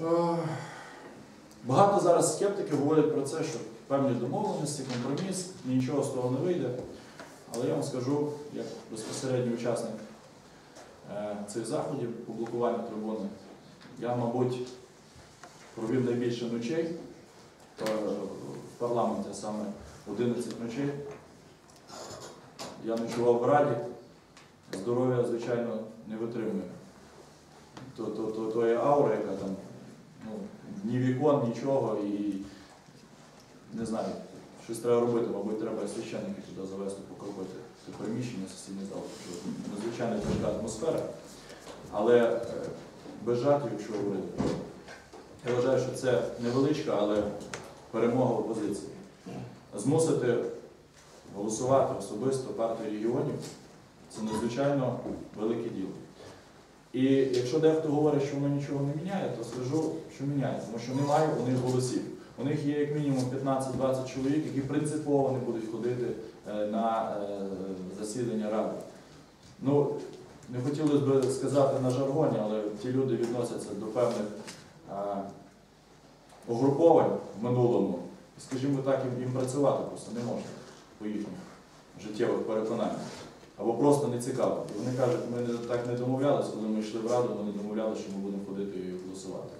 Е, Багато зараз скептиків говорять про це, що певні домовленості, компроміс, нічого з того не вийде. Але я вам скажу, як безпосередній учасник е, цих заходів, публікування трибуни, я, мабуть, провів найбільше ночей е, в парламенті, саме 11 ночей. Я ночував в Раді, здоров'я, звичайно, не витримує. То, то, аура, яка ні вікон, нічого, і не знаю, щось треба робити, мабуть, треба священників туди завести, покропити це приміщення, сесійний зал, що надзвичайно тяжка атмосфера. Але е, без жартів, якщо говорити, я вважаю, що це невеличка, але перемога опозиції. Змусити голосувати особисто партію регіонів це надзвичайно велике діло. І якщо дехто говорить, що воно нічого не міняє, то скажу, що міняє, тому що немає у них голосів. У них є як мінімум 15-20 чоловік, які принципово не будуть ходити е, на е, засідання ради. Ну, не хотілося б сказати на жаргоні, але ті люди відносяться до певних е, угруповань в минулому. Скажімо так, їм працювати просто не можна по їхніх життєвих переконаннях. Або просто не цікаво. І вони кажуть, ми так не домовлялися, коли ми йшли в раду, ми не домовлялися, що ми будемо ходити і голосувати.